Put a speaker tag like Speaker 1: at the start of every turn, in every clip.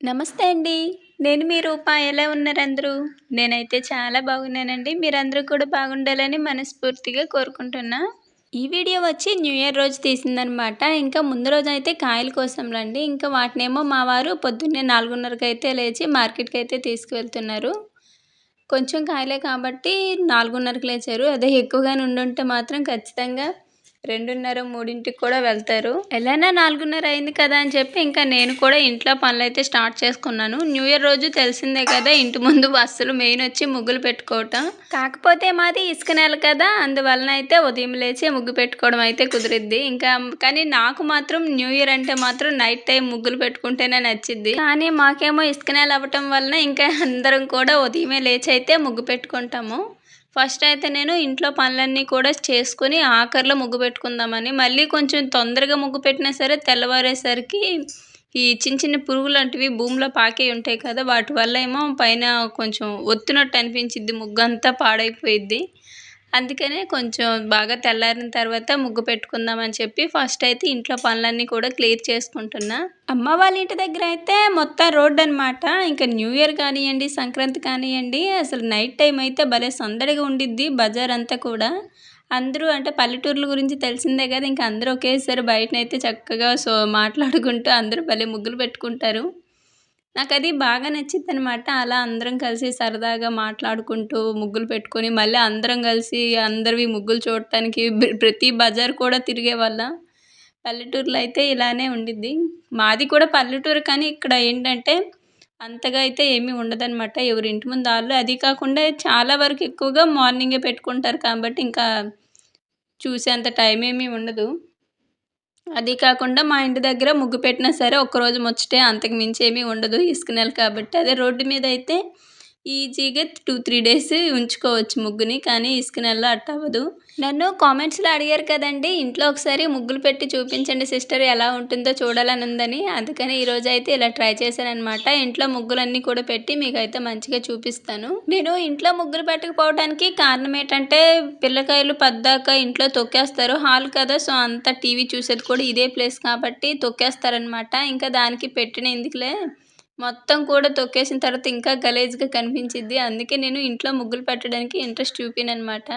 Speaker 1: నమస్తే అండి. నేను మీ రూప. ఎలా ఉన్నారు అందరూ? నేనైతే చాలా బాగున్నానండి. మీరందరూ కూడా బాగుండాలని మనస్ఫూర్తిగా కోరుకుంటున్నా. ఈ వీడియో వచ్చి న్యూ ఇయర్ రోజు తీసిందనమాట. ఇంకా ముందు రోజు అయితే కాయలు కాయల కోసంలండి. ఇంకా వాటినేమో మా వారు పొద్దున్నే 4:30కైతే లేచి మార్కెట్కి అయితే తీసుకువెళ్తున్నారు. కొంచెం కాయలే కాబట్టి 4:30కి లేచారు. అదే ఎక్కువగానే ఉండుంటే మాత్రం ఖచ్చితంగా 2:30, 3కి కూడా వెళ్తారు. ఎలానా 4:30 అయింది కదా అని చెప్పి ఇంకా నేను కూడా ఇంట్లో పనులైతే స్టార్ట్ చేసుకున్నాను. న్యూ ఇయర్ రోజు తెలిసిందే కదా ఇంటి ముందు అస్సలు మెయిన్ వచ్చి ముగ్గులు పెట్టుకోవటం. కాకపోతే మాది ఇసుక నెల కదా అందువలన అయితే ఉదయం లేచి ముగ్గు పెట్టుకోవడం అయితే కుదిరిద్ది. ఇంకా కానీ నాకు మాత్రం న్యూ ఇయర్ అంటే మాత్రం నైట్ టైం ముగ్గులు పెట్టుకుంటేనే నచ్చిద్ది. కానీ మాకేమో ఇసుక నెల అవ్వటం వలన ఇంకా అందరం కూడా ఉదయమే లేచి అయితే ముగ్గు పెట్టుకుంటాము. ఫస్ట్ అయితే నేను ఇంట్లో పనులన్నీ కూడా చేసుకొని ఆఖరిలో ముగ్గు పెట్టుకుందామని మళ్ళీ కొంచెం తొందరగా ముగ్గు పెట్టినా సరే తెల్లవారేసరికి ఈ చిన్న చిన్న పురుగు లాంటివి భూమిలో పాకే ఉంటాయి కదా వాటి వల్ల ఏమో పైన కొంచెం ఒత్తినట్టు అనిపించిద్ది ముగ్గంతా పాడైపోయిద్ది. అందుకనే కొంచెం బాగా తెల్లారిన తర్వాత ముగ్గు పెట్టుకుందామని చెప్పి ఫస్ట్ అయితే ఇంట్లో పనులన్నీ కూడా క్లియర్ చేసుకుంటున్నా. అమ్మ వాళ్ళ ఇంటి దగ్గర అయితే మొత్తం రోడ్డు అనమాట. ఇంకా న్యూ ఇయర్ కానివ్వండి సంక్రాంతి కానివ్వండి అసలు నైట్ టైం అయితే భలే సందడిగా ఉండిద్ది బజార్ అంతా కూడా. అందరూ అంటే పల్లెటూర్ల గురించి తెలిసిందే కదా ఇంకా అందరూ ఒకేసారి బయటనైతే చక్కగా సో మాట్లాడుకుంటూ అందరూ భలే ముగ్గులు పెట్టుకుంటారు. నాకు అది బాగా నచ్చిద్దనమాట. అలా అందరం కలిసి సరదాగా మాట్లాడుకుంటూ ముగ్గులు పెట్టుకొని మళ్ళీ అందరం కలిసి అందరివి ముగ్గులు చూడటానికి ప్రతి బజార్ కూడా తిరిగే వాళ్ళ పల్లెటూరులో అయితే ఇలానే ఉండిద్ది. మాది కూడా పల్లెటూరు కానీ ఇక్కడ ఏంటంటే అంతగా అయితే ఏమీ ఉండదనమాట. ఎవరి ఇంటి ముందు వాళ్ళు అది కాకుండా చాలా వరకు ఎక్కువగా మార్నింగే పెట్టుకుంటారు కాబట్టి ఇంకా చూసేంత టైం ఏమీ ఉండదు. అది కాకుండా మా ఇంటి దగ్గర ముగ్గు పెట్టినా సరే ఒక్కరోజు ముచ్చటే అంతకు మించి ఏమీ ఉండదు ఇసుక నెల కాబట్టి. అదే రోడ్డు మీద అయితే ఈజీగా 2, 3 డేస్ ఉంచుకోవచ్చు ముగ్గుని. కానీ ఇసుక నేలలో అట్ట అవ్వదు. నన్ను కామెంట్స్‌లో అడిగారు కదండీ ఇంట్లో ఒకసారి ముగ్గులు పెట్టి చూపించండి సిస్టర్ ఎలా ఉంటుందో చూడాలని ఉందని. అందుకని ఈరోజు అయితే ఇలా ట్రై చేశాననమాట. ఇంట్లో ముగ్గులన్నీ కూడా పెట్టి మీకైతే మంచిగా చూపిస్తాను. నేను ఇంట్లో ముగ్గులు పెట్టకపోవడానికి కారణం ఏంటంటే పిల్లకాయలు పద్దాక ఇంట్లో తొక్కేస్తారు. హాల్ కదా సో అంత టీవీ చూసేది కూడా ఇదే ప్లేస్ కాబట్టి తొక్కేస్తారనమాట. ఇంకా దానికి పెట్టిన ఎందుకులే మొత్తం కూడా తొక్కేసిన తర్వాత ఇంకా గలేజ్గా కనిపించింది అందుకే నేను ఇంట్లో ముగ్గులు పెట్టడానికి ఇంట్రెస్ట్ చూపిననమాట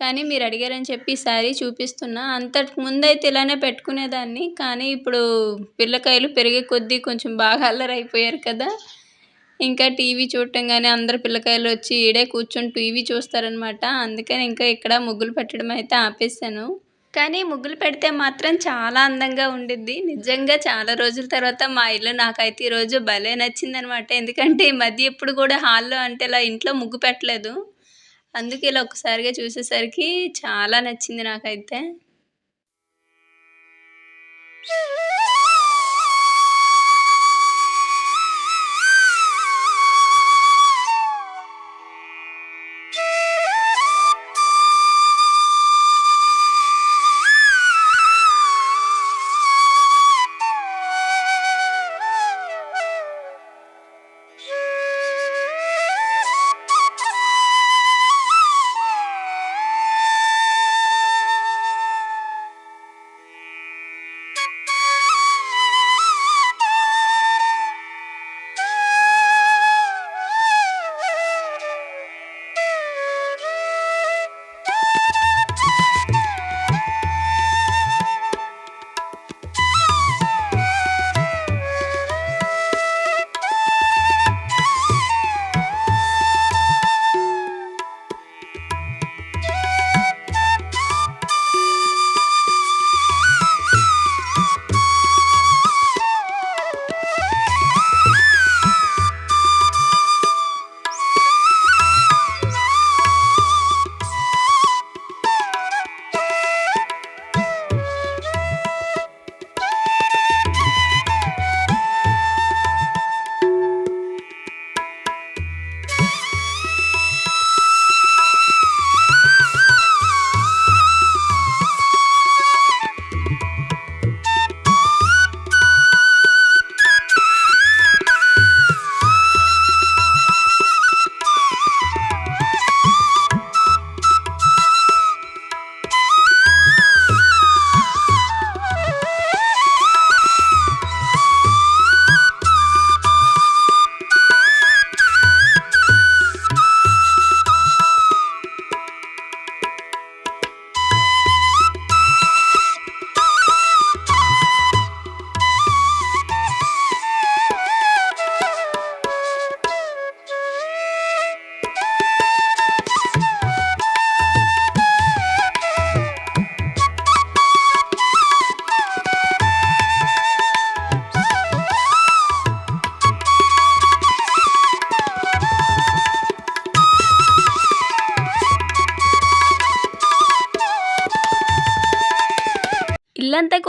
Speaker 1: కానీ మీరు అడిగారని చెప్పి ఈసారి చూపిస్తున్నా. అంతకు ముందైతే ఇలానే పెట్టుకునేదాన్ని. కానీ ఇప్పుడు పిల్లకాయలు పెరిగే కొద్దీ కొంచెం బాగా అల్లరైపోయారు కదా! ఇంకా టీవీ చూడటం కానీ అందరు పిల్లకాయలు వచ్చి ఈడే కూర్చొని టీవీ చూస్తారనమాట. అందుకని ఇంకా ఇక్కడ ముగ్గులు పెట్టడం అయితే ఆపేసాను. కానీ ముగ్గులు పెడితే మాత్రం చాలా అందంగా ఉండిద్ది. నిజంగా చాలా రోజుల తర్వాత మా ఇల్లు నాకైతే ఈరోజు భలే నచ్చిందనమాట. ఎందుకంటే ఈ మధ్య ఎప్పుడు కూడా హాల్‌లో అంటే ఇలా ఇంట్లో ముగ్గు పెట్టలేదు. అందుకే ఇలా ఒక్కసారిగా చూసేసరికి చాలా నచ్చింది నాకైతే.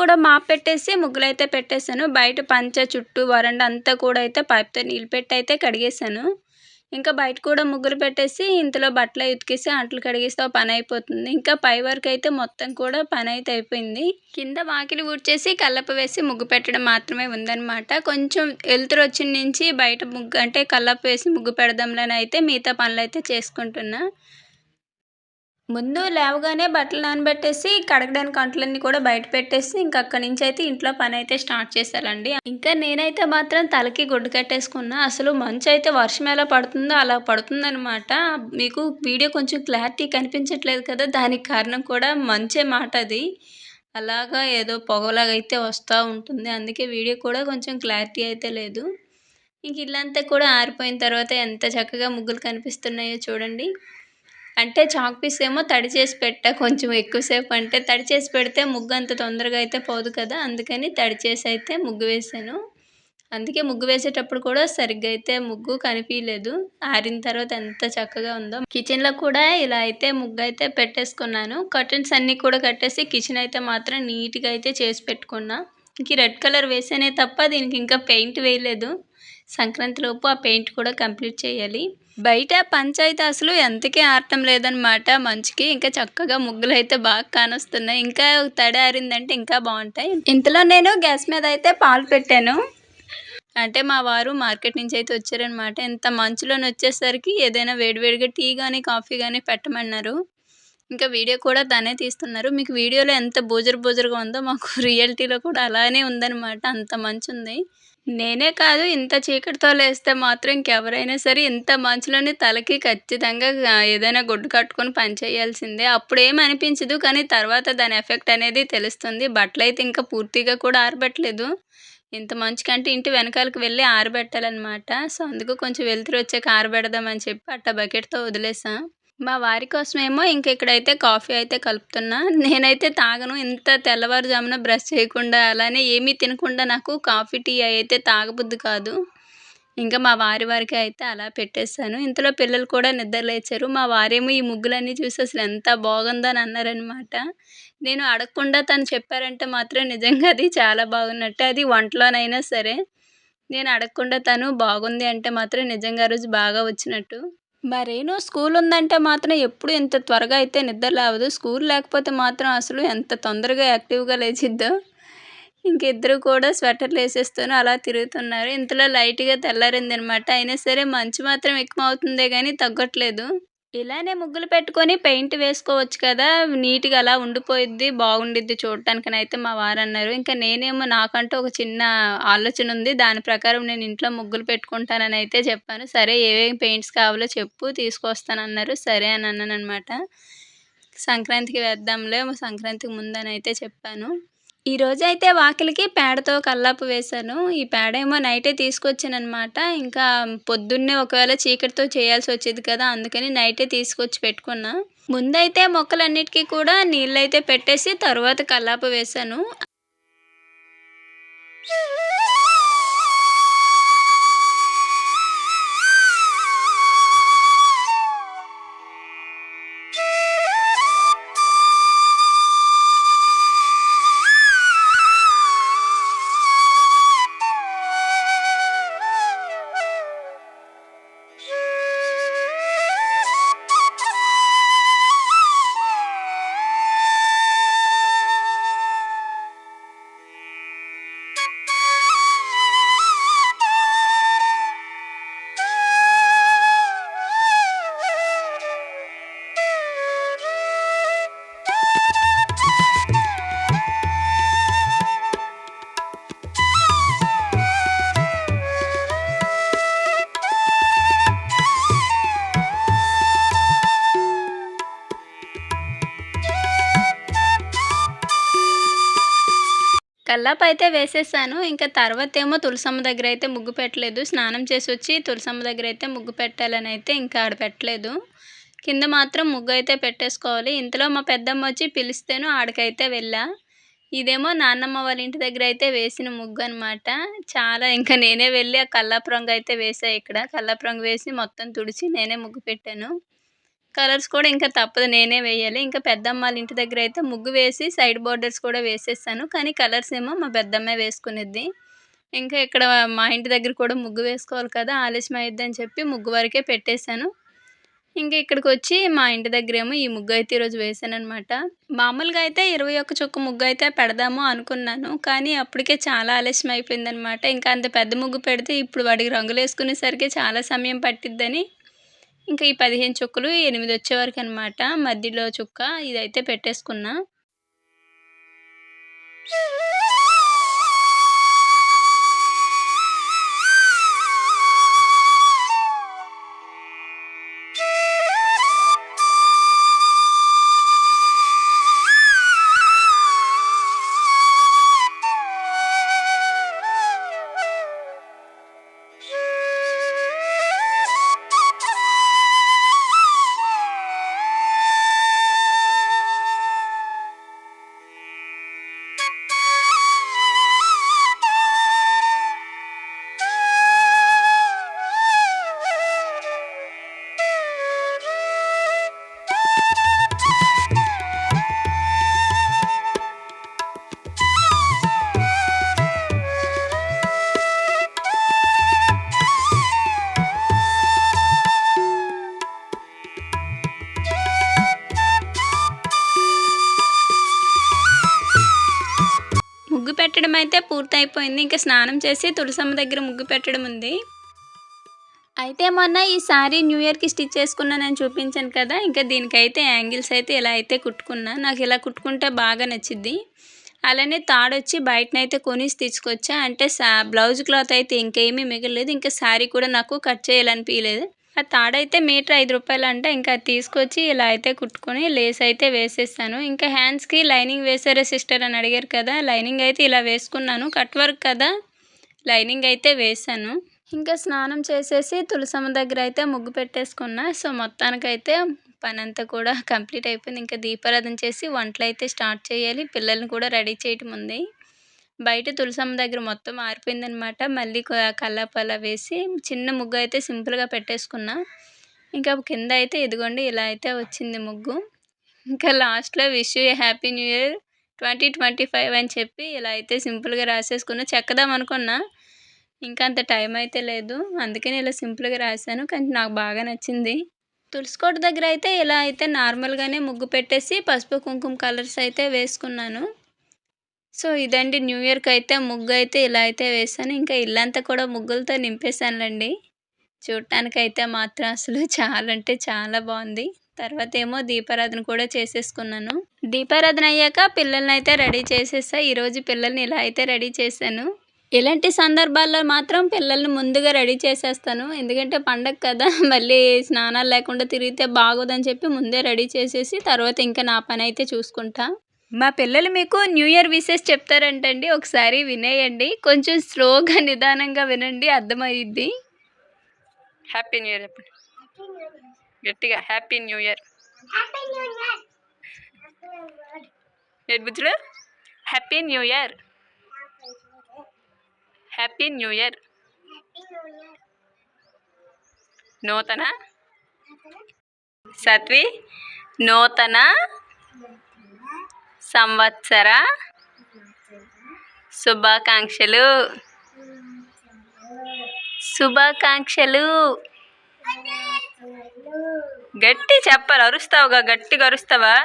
Speaker 1: కూడా మాప్ పెట్టేసి ముగ్గులైతే పెట్టేశాను. బయట పంచ చుట్టూ వరండా అంతా కూడా అయితే పైప్తో నీళ్ళు పెట్టి అయితే కడిగేశాను. ఇంకా బయట కూడా ముగ్గులు పెట్టేసి ఇంతలో బట్టలు ఉతికేసి అంట్లు కడిగేస్తే పని అయిపోతుంది. ఇంకా పై వరకు అయితే మొత్తం కూడా పని అయితే అయిపోయింది. కింద వాకిలి ఊడ్చేసి కల్లప వేసి ముగ్గు పెట్టడం మాత్రమే ఉందన్నమాట. కొంచెం వెలుతురు వచ్చిన నుంచి బయట ముగ్గు అంటే కల్లప వేసి ముగ్గు పెడదాంలని అయితే మిగతా పనులు అయితే చేసుకుంటున్నా. ముందు లేవగానే బట్టలు నానబెట్టేసి కడగడానికి అంట్లన్నీ కూడా బయట పెట్టేసి ఇంకా అక్కడి నుంచి అయితే ఇంట్లో పని అయితే స్టార్ట్ చేశారండి. ఇంకా నేనైతే మాత్రం తలకి గుడ్డు కట్టేసుకున్నా. అసలు మంచు అయితే వర్షం ఎలా పడుతుందో అలా పడుతుందనమాట మీకు వీడియో కొంచెం క్లారిటీ కనిపించట్లేదు కదా దానికి కారణం కూడా మంచే మాట అది. అలాగా ఏదో పొగలాగా అయితే వస్తూ ఉంటుంది. అందుకే వీడియో కూడా కొంచెం క్లారిటీ అయితే లేదు. ఇంక ఇల్లంతా కూడా ఆరిపోయిన తర్వాత ఎంత చక్కగా ముగ్గులు కనిపిస్తున్నాయో చూడండి. అంటే చాక్ పీస్ ఏమో తడి చేసి పెట్టా కొంచెం ఎక్కువసేపు అంటే తడి చేసి పెడితే ముగ్గు అంత తొందరగా అయితే పోదు కదా అందుకని తడి చేసి అయితే ముగ్గు వేసాను. అందుకే ముగ్గు వేసేటప్పుడు కూడా సరిగ్గా అయితే ముగ్గు కనిపించలేదు ఆరిన తర్వాత ఎంత చక్కగా ఉందో. కిచెన్లో కూడా ఇలా అయితే ముగ్గు అయితే పెట్టేసుకున్నాను. కర్టన్స్ అన్నీ కూడా కట్టేసి కిచెన్ అయితే మాత్రం నీట్గా అయితే చేసి పెట్టుకున్నా. ఇంక రెడ్ కలర్ వేసానే తప్ప దీనికి ఇంకా పెయింట్ వేయలేదు. సంక్రాంతి లోపు ఆ పెయింట్ కూడా కంప్లీట్ చేయాలి. బయట పంచాయతీ అసలు ఎంతకీ ఆడటం లేదనమాట మంచుకి ఇంకా చక్కగా ముగ్గులు అయితే బాగా కానొస్తున్నాయి. ఇంకా తడి ఆరిందంటే ఇంకా బాగుంటాయి. ఇంతలో నేను గ్యాస్ మీద అయితే పాలు పెట్టాను. అంటే మా వారు మార్కెట్ నుంచి అయితే వచ్చారనమాట ఇంత మంచులోని వచ్చేసరికి ఏదైనా వేడివేడిగా టీ కానీ కాఫీ కానీ పెట్టమన్నారు. ఇంకా వీడియో కూడా తనే తీస్తున్నారు. మీకు వీడియోలో ఎంత బోజరు బోజరుగా ఉందో మాకు రియాలిటీలో కూడా అలానే ఉందన్నమాట. అంత మంచి ఉంది నేనే కాదు ఇంత చీకటితో లేస్తే మాత్రం ఇంకెవరైనా సరే ఇంత మంచులోని తలకి ఖచ్చితంగా ఏదైనా గుడ్డు కట్టుకొని పని చేయాల్సిందే. అప్పుడేం అనిపించదు కానీ తర్వాత దాని ఎఫెక్ట్ అనేది తెలుస్తుంది. బట్టలు అయితే ఇంకా పూర్తిగా కూడా ఆరబెట్టలేదు. ఇంత మంచు కంటే ఇంటి వెనకాలకి వెళ్ళి ఆరబెట్టాలన్నమాట. సో అందుకు కొంచెం వెలుతురు వచ్చాక ఆరబెడదామని చెప్పి అట్ట బకెట్తో వదిలేసా. మా వారి కోసమేమో ఇంక ఇక్కడైతే కాఫీ అయితే కలుపుతున్నా. నేనైతే తాగను. ఇంత తెల్లవారుజామున బ్రష్ చేయకుండా అలానే ఏమీ తినకుండా నాకు కాఫీ టీ అయితే తాగబుద్ది కాదు. ఇంకా మా వారి వారికి అయితే అలా పెట్టేస్తాను ఇంతలో పిల్లలు కూడా నిద్రలేచారు మా వారేమో ఈ ముగ్గులన్నీ చూసి అసలు ఎంత బాగుందని అన్నారనమాట నేను అడగకుండా తను చెప్పారంటే మాత్రం నిజంగా అది చాలా బాగున్నట్టు. అది వంటలోనైనా సరే. నేను అడగకుండా తను బాగుంది అంటే మాత్రం నిజంగా రోజు బాగా వచ్చినట్టు. మరేనో స్కూల్ ఉందంటే మాత్రం ఎప్పుడు ఇంత త్వరగా అయితే నిద్ర లేవదు. స్కూల్ లేకపోతే మాత్రం అసలు ఎంత తొందరగా యాక్టివ్గా లేచిద్దో. ఇంకిద్దరు కూడా స్వెటర్లు వేసేస్తూనే అలా తిరుగుతున్నారు. ఇంతలో లైట్గా తెల్లారింది అనమాట అయినా సరే మంచు మాత్రం ఎక్కువ అవుతుందే కానీ తగ్గట్లేదు. ఇలానే ముగ్గులు పెట్టుకొని పెయింట్ వేసుకోవచ్చు కదా నీట్గా అలా ఉండిపోయిద్ది బాగుండిద్ది చూడటానికని అయితే మా వారు అన్నారు ఇంకా నేనేమో నాకంటూ ఒక చిన్న ఆలోచన ఉంది. దాని ప్రకారం నేను ఇంట్లో ముగ్గులు పెట్టుకుంటానని అయితే చెప్పాను. సరే ఏమేమి పెయింట్స్ కావాలో చెప్పు తీసుకొస్తానన్నారు. సరే అని అన్నాను అనమాట సంక్రాంతికి వేద్దాంలే సంక్రాంతికి ముందని అయితే చెప్పాను. ఈరోజు అయితే వాకిలికి పేడతో కల్లాపు వేశాను. ఈ పేడ ఏమో నైటే తీసుకొచ్చానమాట ఇంకా పొద్దున్నే ఒకవేళ చీకటితో చేయాల్సి వచ్చేది కదా అందుకని నైటే తీసుకొచ్చి పెట్టుకున్నా. ముందైతే మొక్కలన్నిటికీ కూడా నీళ్ళైతే పెట్టేసి తర్వాత కల్లాపు వేశాను. కల్లాపు అయితే వేసేసాను. ఇంకా తర్వాత ఏమో తులసమ్మ దగ్గర అయితే ముగ్గు పెట్టలేదు. స్నానం చేసి వచ్చి తులసమ్మ దగ్గర అయితే ముగ్గు పెట్టాలని అయితే ఇంకా ఆడ పెట్టలేదు. కింద మాత్రం ముగ్గు అయితే పెట్టేసుకోవాలి. ఇంతలో మా పెద్దమ్మ వచ్చి పిలిస్తేను ఆడికైతే వెళ్ళా. ఇదేమో నాన్నమ్మ వాళ్ళ ఇంటి దగ్గర అయితే వేసిన ముగ్గు అనమాట చాలా ఇంకా నేనే వెళ్ళి ఆ కల్లాపు రంగు అయితే వేసా ఇక్కడ. కల్లాపు రంగు వేసి మొత్తం తుడిచి నేనే ముగ్గు పెట్టాను. కలర్స్ కూడా ఇంకా తప్పదు నేనే వేయాలి. ఇంకా పెద్దమ్మ వాళ్ళ ఇంటి దగ్గర అయితే ముగ్గు వేసి సైడ్ బార్డర్స్ కూడా వేసేసాను కానీ కలర్స్ ఏమో మా పెద్దమ్మే వేసుకునేది ఇంకా ఇక్కడ మా ఇంటి దగ్గర కూడా ముగ్గు వేసుకోవాలి కదా ఆలస్యం అయ్యిద్ది అని చెప్పి ముగ్గు వరకే పెట్టేశాను. ఇంకా ఇక్కడికి వచ్చి మా ఇంటి దగ్గర ఏమో ఈ ముగ్గు అయితే ఈరోజు వేసాను అనమాట మామూలుగా అయితే ఇరవై ఒక్క చుక్క ముగ్గు అయితే పెడదాము అనుకున్నాను. కానీ అప్పటికే చాలా ఆలస్యం అయిపోయింది అనమాట ఇంకా అంత పెద్ద ముగ్గు పెడితే ఇప్పుడు వాడికి రంగులు వేసుకునేసరికి చాలా సమయం పట్టిద్దని ఇంకా ఈ పదిహేను చుక్కలు ఎనిమిది వచ్చే వరకు అనమాట మధ్యలో చుక్క ఇదైతే పెట్టేసుకున్నా. అయిపోయింది. ఇంకా స్నానం చేసి తులసమ్మ దగ్గర ముగ్గు పెట్టడం ఉంది. అయితే మొన్న ఈ సారీ న్యూ ఇయర్కి స్టిచ్ చేసుకున్నానని చూపించాను కదా ఇంకా దీనికైతే యాంగిల్స్ అయితే ఇలా అయితే కుట్టుకున్నా. నాకు ఇలా కుట్టుకుంటే బాగా నచ్చిద్ది. అలానే తాడొచ్చి బయటనైతే కొనిసి తీసుకొచ్చా. అంటే సా బ్లౌజ్ క్లాత్ అయితే ఇంకేమీ మిగలలేదు. ఇంకా శారీ కూడా నాకు కట్ చేయాలనిపించలేదు ఆ తాడైతే మీటర్ ఐదు రూపాయలు అంటే ఇంకా తీసుకొచ్చి ఇలా అయితే కుట్టుకొని లేస్ అయితే వేసేసాను ఇంకా హ్యాండ్స్కి లైనింగ్ వేసారా సిస్టర్ అని అడిగారు కదా. లైనింగ్ అయితే ఇలా వేసుకున్నాను. కట్ వర్క్ కదా. లైనింగ్ అయితే వేసాను ఇంకా స్నానం చేసేసి తులసమ్మ దగ్గర అయితే ముగ్గు పెట్టేసుకున్నా. సో మొత్తానికైతే పని అంతా కూడా కంప్లీట్ అయిపోయింది. ఇంకా దీపారాధన చేసి వంటలు అయితే స్టార్ట్ చేయాలి. పిల్లల్ని కూడా రెడీ చేయటం ఉంది. బయట తులసమ్మ దగ్గర మొత్తం ఆరిపోయిందనమాట. మళ్ళీ కల్లాపల్ల వేసి చిన్న ముగ్గు అయితే సింపుల్గా పెట్టేసుకున్నా. ఇంకా కింద అయితే ఇదిగోండి ఇలా అయితే వచ్చింది ముగ్గు. ఇంకా లాస్ట్లో wish you happy new year twenty twenty five అని చెప్పి ఇలా అయితే సింపుల్గా రాసేసుకున్నా. చెక్కదాం అనుకున్నా. ఇంకా అంత టైం అయితే లేదు. అందుకని ఇలా సింపుల్గా రాశాను. కానీ నాకు బాగా నచ్చింది. తులసికోట దగ్గర అయితే ఇలా అయితే నార్మల్గానే ముగ్గు పెట్టేసి పసుపు కుంకుమ కలర్స్ అయితే వేసుకున్నాను. సో ఇదండి న్యూ ఇయర్కి అయితే ముగ్గు అయితే ఇలా అయితే వేసాను. ఇంకా ఇల్లంతా కూడా ముగ్గులతో నింపేశానులేండి. చూడటానికైతే మాత్రం అసలు చాలా అంటే చాలా బాగుంది తర్వాత ఏమో దీపారాధన కూడా చేసేసుకున్నాను. దీపారాధన అయ్యాక పిల్లల్ని అయితే రెడీ చేసేసా. ఈరోజు పిల్లల్ని ఇలా అయితే రెడీ చేశాను. ఇలాంటి సందర్భాల్లో మాత్రం పిల్లల్ని ముందుగా రెడీ చేసేస్తాను. ఎందుకంటే పండగ కదా మళ్ళీ స్నానాలు లేకుండా తిరిగితే బాగోదని చెప్పి ముందే రెడీ చేసేసి తర్వాత ఇంకా నా పని అయితే చూసుకుంటా. మా పిల్లలు మీకు న్యూ ఇయర్ విషెస్ చెప్తారంటండి. ఒకసారి వినేయండి. కొంచెం స్లోగా నిదానంగా వినండి. అర్థమయ్యిద్ది హ్యాపీ న్యూ ఇయర్ చెప్పండి. గట్టిగా హ్యాపీ న్యూ ఇయర్ ఏంటి బుజ్జుడు happy new year happy new year నూతన. సత్వి నూతన. సంవత్సర శుభాకాంక్షలు. శుభాకాంక్షలు. గట్టి చెప్పాలి అరుస్తావుగా గట్టిగా అరుస్తావా?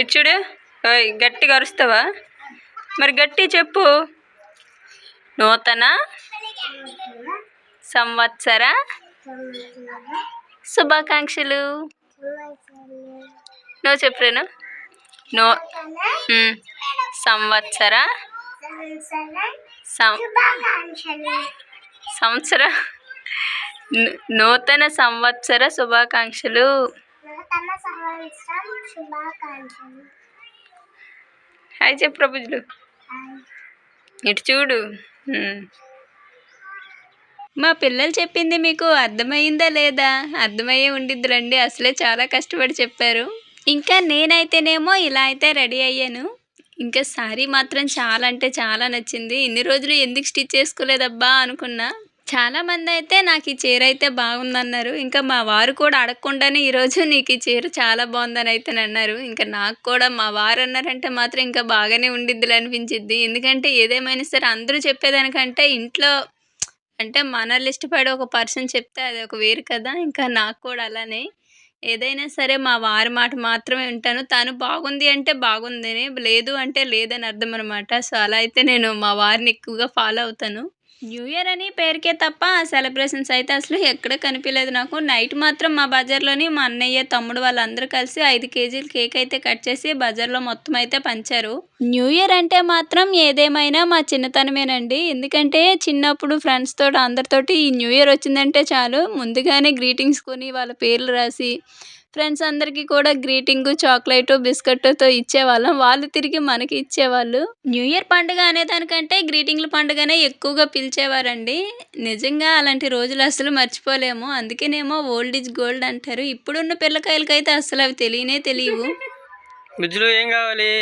Speaker 1: ఇటు చూడు ఓయ్ గట్టిగా అరుస్తావా? మరి గట్టి చెప్పు. నూతన సంవత్సర శుభాకాంక్షలు. నువ్వు చెప్పాను. నో సంవత్సర సం- సంవత్సర నూతన సంవత్సర శుభాకాంక్షలు. హాయ్ చెప్పు ప్రభుజులు. ఇటు చూడు మా పిల్లలు చెప్పింది మీకు అర్థమైందా లేదా? అర్థమయ్యే ఉండిద్ది రండి అసలే చాలా కష్టపడి చెప్పారు. ఇంకా నేనైతేనేమో ఇలా అయితే రెడీ అయ్యాను. ఇంకా శారీ మాత్రం చాలా అంటే చాలా నచ్చింది. ఇన్ని రోజులు ఎందుకు స్టిచ్ చేసుకోలేదబ్బా అనుకున్నా. చాలామంది అయితే నాకు ఈ చీర అయితే బాగుందన్నారు. ఇంకా మా వారు కూడా అడగకుండానే ఈరోజు నీకు ఈ చీర చాలా బాగుందని అయితే అన్నారు. ఇంకా నాకు కూడా మా వారు అన్నారంటే మాత్రం ఇంకా బాగానే ఉండిద్దిలే అనిపించిద్ది. ఎందుకంటే ఏదేమైనా సరే అందరూ చెప్పేదానికంటే ఇంట్లో అంటే మనల్ని ఇష్టపడే ఒక పర్సన్ చెప్తే అది ఒక వేరు కదా. ఇంకా నాకు కూడా అలానే. ఏదైనా సరే మా వారి మాట మాత్రమే వింటాను. తను బాగుంది అంటే బాగుందని లేదు అంటే లేదని అర్థం అనమాట సో అలా అయితే నేను మా వారిని ఎక్కువగా ఫాలో అవుతాను. న్యూ ఇయర్ అని పేరుకే తప్ప ఆ సెలబ్రేషన్స్ అయితే అసలు ఎక్కడ కనిపించలేదు నాకు. నైట్ మాత్రం మా బజార్లోని మా అన్నయ్య తమ్ముడు వాళ్ళందరూ కలిసి ఐదు కేజీలు కేక్ అయితే కట్ చేసి బజార్లో మొత్తం అయితే పంచారు. న్యూ ఇయర్ అంటే మాత్రం ఏదేమైనా మా చిన్నతనమేనండి. ఎందుకంటే చిన్నప్పుడు ఫ్రెండ్స్ తోటి అందరితోటి ఈ న్యూ ఇయర్ వచ్చిందంటే చాలు. ముందుగానే గ్రీటింగ్స్ కొని వాళ్ళ పేర్లు రాసి ఫ్రెండ్స్ అందరికీ కూడా గ్రీటింగ్ చాక్లెట్ బిస్కెట్తో ఇచ్చేవాళ్ళం. వాళ్ళు తిరిగి మనకి ఇచ్చేవాళ్ళు. న్యూ ఇయర్ పండుగ అనేదానికంటే గ్రీటింగ్ల పండుగనే ఎక్కువగా పిలిచేవారండి. నిజంగా అలాంటి రోజులు అసలు మర్చిపోలేము. అందుకేనేమో ఓల్డ్ ఈజ్ గోల్డ్ అంటారు. ఇప్పుడున్న పిల్లకాయలకైతే అసలు అవి తెలియనే తెలియవు.
Speaker 2: బుజ్జులు ఏం కావాలి?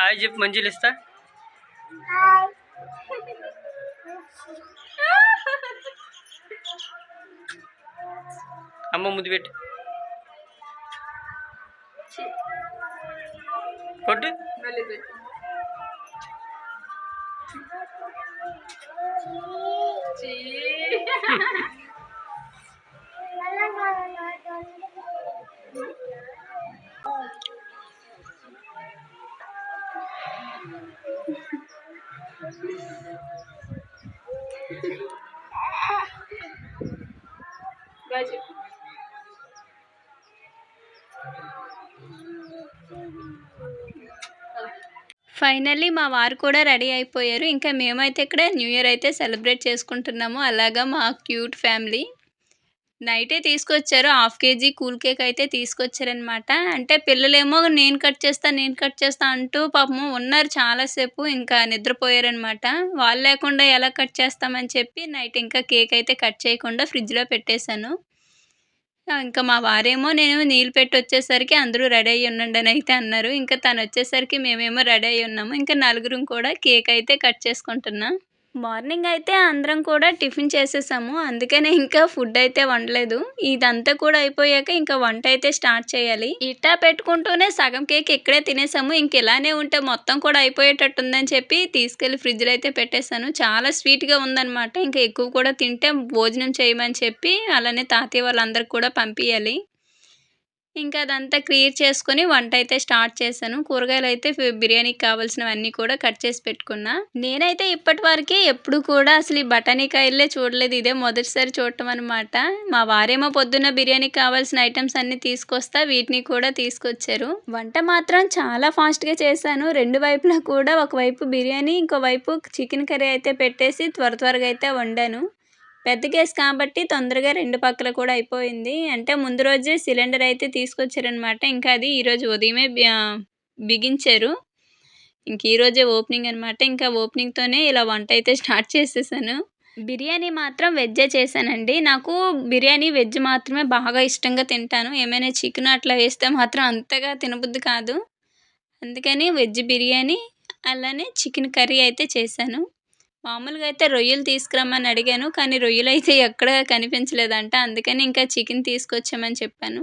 Speaker 2: హాయ్ చెప్పు మంచిలు ఇస్తా.
Speaker 3: హాయ్
Speaker 2: అమ్మ ముద్దు పెట్టి. కొట్టు.
Speaker 1: ఫైనల్లీ మా వారు కూడా రెడీ అయిపోయారు. ఇంకా మేమైతే ఇక్కడ న్యూ ఇయర్ అయితే సెలబ్రేట్ చేసుకుంటున్నాము. అలాగా మా క్యూట్ ఫ్యామిలీ నైటే తీసుకొచ్చారు. హాఫ్ కేజీ కూల్ కేక్ అయితే తీసుకొచ్చారనమాట అంటే పిల్లలేమో నేను కట్ చేస్తా నేను కట్ చేస్తా అంటూ పాపము ఉన్నారు చాలాసేపు ఇంకా నిద్రపోయారనమాట వాళ్ళు లేకుండా ఎలా కట్ చేస్తామని చెప్పి నైట్ ఇంకా కేక్ అయితే కట్ చేయకుండా ఫ్రిడ్జ్లో పెట్టేశాను. ఇంకా మా వారేమో నేను నీళ్ళు పెట్టి వచ్చేసరికి అందరూ రెడీ అయ్యి ఉండండి అని అయితే అన్నారు. ఇంకా తను వచ్చేసరికి మేమేమో రెడీ అయ్యి ఉన్నాము. ఇంకా నలుగురం కూడా కేక్ అయితే కట్ చేసుకుంటున్నాం. మార్నింగ్ అయితే అందరం కూడా టిఫిన్ చేసేసాము. అందుకనే ఇంకా ఫుడ్ అయితే వండలేదు. ఇదంతా కూడా అయిపోయాక ఇంకా వంట అయితే స్టార్ట్ చేయాలి. ఇట్టా పెట్టుకుంటూనే సగం కేక్ ఇక్కడే తినేసాము. ఇంక ఇలానే ఉంటే మొత్తం కూడా అయిపోయేటట్టు ఉందని చెప్పి తీసుకెళ్ళి ఫ్రిడ్జ్లో అయితే పెట్టేశాను. చాలా స్వీట్గా ఉందన్నమాట. ఇంకా ఎక్కువ కూడా తింటే భోజనం చేయమని చెప్పి అలానే తాతయ్య వాళ్ళందరికి కూడా పంపించాలి ఇంకా అదంతా క్లియర్ చేసుకొని వంట అయితే స్టార్ట్ చేశాను. కూరగాయలు అయితే బిర్యానీకి కావాల్సినవన్నీ కూడా కట్ చేసి పెట్టుకున్నా. నేనైతే ఇప్పటి వరకు ఎప్పుడు కూడా అసలు ఈ బఠానీకాయలే చూడలేదు. ఇదే మొదటిసారి చూడటం అనమాట మా వారేమో పొద్దున్న బిర్యానీకి కావాల్సిన ఐటమ్స్ అన్ని తీసుకొస్తా వీటిని కూడా తీసుకొచ్చారు. వంట మాత్రం చాలా ఫాస్ట్గా చేశాను. రెండు వైపులా కూడా ఒకవైపు బిర్యానీ ఇంకో వైపు చికెన్ కర్రీ అయితే పెట్టేసి త్వర త్వరగా అయితే వండాను. పెద్ద గ్యాస్ కాబట్టి తొందరగా రెండు పక్కల కూడా అయిపోయింది. అంటే ముందు రోజే సిలిండర్ అయితే తీసుకొచ్చారనమాట ఇంకా అది ఈరోజు ఉదయమే బిగించారు. ఇంక ఈరోజే ఓపెనింగ్ అనమాట ఇంకా ఓపెనింగ్తోనే ఇలా వంట అయితే స్టార్ట్ చేసేసాను. బిర్యానీ మాత్రం వెజ్జే చేశానండి. నాకు బిర్యానీ వెజ్ మాత్రమే బాగా ఇష్టంగా తింటాను. ఏమైనా చికెన్ అట్లా వేస్తే మాత్రం అంతగా తినబుద్ధి కాదు. అందుకని వెజ్ బిర్యానీ అలానే చికెన్ కర్రీ అయితే చేశాను. మామూలుగా అయితే రొయ్యలు తీసుకురమ్మని అడిగాను కానీ రొయ్యలు అయితే ఎక్కడ కనిపించలేదంట. అందుకని ఇంకా చికెన్ తీసుకొచ్చామని చెప్పాను.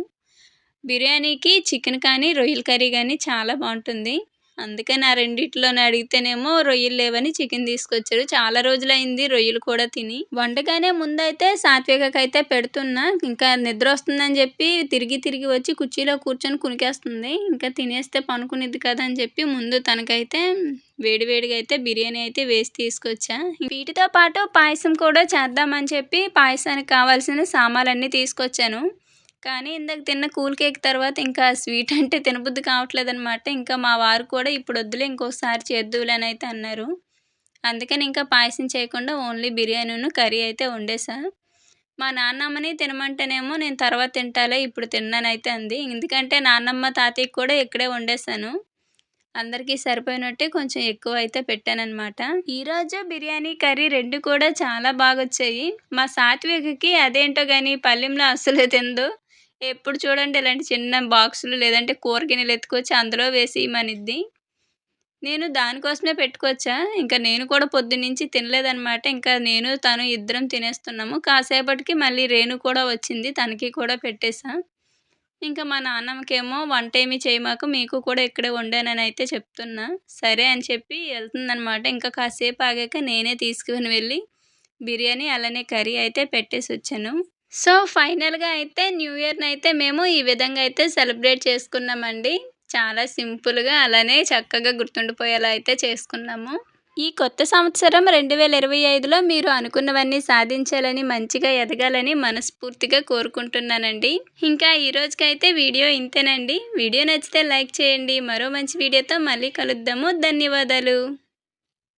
Speaker 1: బిర్యానీకి చికెన్ కానీ రొయ్యల కర్రీ కానీ చాలా బాగుంటుంది. అందుకని ఆ రెండిట్లోనే అడిగితేనేమో రొయ్యలు లేవని చికెన్ తీసుకొచ్చారు. చాలా రోజులైంది రొయ్యలు కూడా తిని. వంటగానే ముందైతే సాత్వికకి అయితే పెడుతున్నా. ఇంకా నిద్ర వస్తుందని చెప్పి తిరిగి తిరిగి వచ్చి కుర్చీలో కూర్చొని కునికేస్తుంది. ఇంకా తినేస్తే పనుకునిద్ది కదా అని చెప్పి ముందు తనకైతే వేడివేడిగా అయితే బిర్యానీ అయితే వేసి తీసుకొచ్చా. వీటితో పాటు పాయసం కూడా చేద్దామని చెప్పి పాయసానికి కావాల్సిన సామాన్లన్నీ తీసుకొచ్చాను. కానీ ఇందాక తిన్న కూల్ కేక్ తర్వాత ఇంకా స్వీట్ అంటే తినబుద్ధి కావట్లేదు అనమాట ఇంకా మా వారు కూడా ఇప్పుడు వద్దులే ఇంకోసారి చేద్దులే అని అయితే అన్నారు. అందుకని ఇంకా పాయసం చేయకుండా ఓన్లీ బిర్యానీను కర్రీ అయితే వండేసా. మా నాన్నమ్మని తినమంటేనేమో నేను తర్వాత తింటాలే ఇప్పుడు తిన్నానైతే అంది. ఎందుకంటే నాన్నమ్మ తాతయ్యకి కూడా ఇక్కడే వండేసాను అందరికీ సరిపోయినట్టే కొంచెం ఎక్కువ అయితే పెట్టానమాట ఈరోజు బిర్యానీ కర్రీ రెండు కూడా చాలా బాగా వచ్చాయి మా సాత్వికకి అదేంటో కానీ పల్లెంలో అస్సలు తిందు. ఎప్పుడు చూడండి ఇలాంటి చిన్న బాక్సులు లేదంటే కూర గిన్నెలు ఎత్తుకొచ్చి అందులో వేసి ఇమ్మనిద్ది నేను దానికోసమే పెట్టుకొచ్చా? ఇంకా నేను కూడా పొద్దున్నుంచి తినలేదనమాట ఇంకా నేను తను ఇద్దరం తినేస్తున్నాము. కాసేపటికి మళ్ళీ రేణు కూడా వచ్చింది. తనకి కూడా పెట్టేశా ఇంకా మా నాన్నమ్మకేమో వంట ఏమి చేయమాక మీకు కూడా ఇక్కడే వండానని అయితే చెప్తున్నా. సరే అని చెప్పి వెళ్తుందనమాట ఇంకా కాసేపు ఆగాక నేనే తీసుకుని వెళ్ళి బిర్యానీ అలానే కర్రీ అయితే పెట్టేసి వచ్చాను సో ఫైనల్గా అయితే న్యూ ఇయర్ని అయితే మేము ఈ విధంగా అయితే సెలబ్రేట్ చేసుకున్నామండి. చాలా సింపుల్గా అలానే చక్కగా గుర్తుండిపోయేలా అయితే చేసుకున్నాము. ఈ కొత్త సంవత్సరం రెండు వేల ఇరవై ఐదులో మీరు అనుకున్నవన్నీ సాధించాలని మంచిగా ఎదగాలని మనస్ఫూర్తిగా కోరుకుంటున్నానండి. ఇంకా ఈ రోజుకైతే వీడియో ఇంతేనండి. వీడియో నచ్చితే లైక్ చేయండి. మరో మంచి వీడియోతో మళ్ళీ కలుద్దాము. ధన్యవాదాలు.